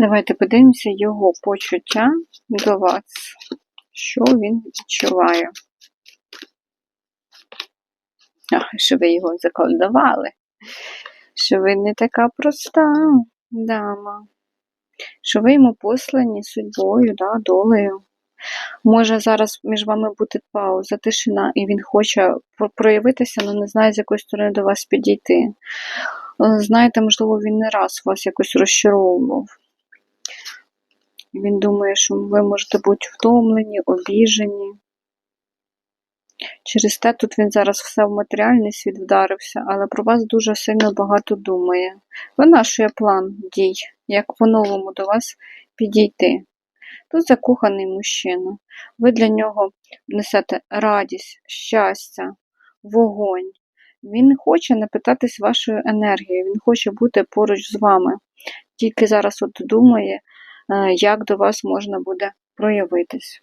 Давайте подивимося його почуття до вас. Що він відчуває? А, що ви його заколдували. Що ви не така проста дама. Що ви йому послані судьбою, да, долею. Може зараз між вами бути пауза, тишина, і він хоче проявитися, але не знає, з якої сторони до вас підійти. Е, Знаєте, можливо, він не раз вас якось розчаровував. Він думає, що ви можете бути втомлені, обіжені. Через те тут він зараз все в матеріальний світ вдарився, але про вас дуже сильно багато думає. Винашує план дій, як по-новому до вас підійти. Тут закоханий мужчина. Ви для нього несете радість, щастя, вогонь. Він хоче напитатись вашою енергією, він хоче бути поруч з вами. Тільки зараз от думає, як до вас можна буде проявитись.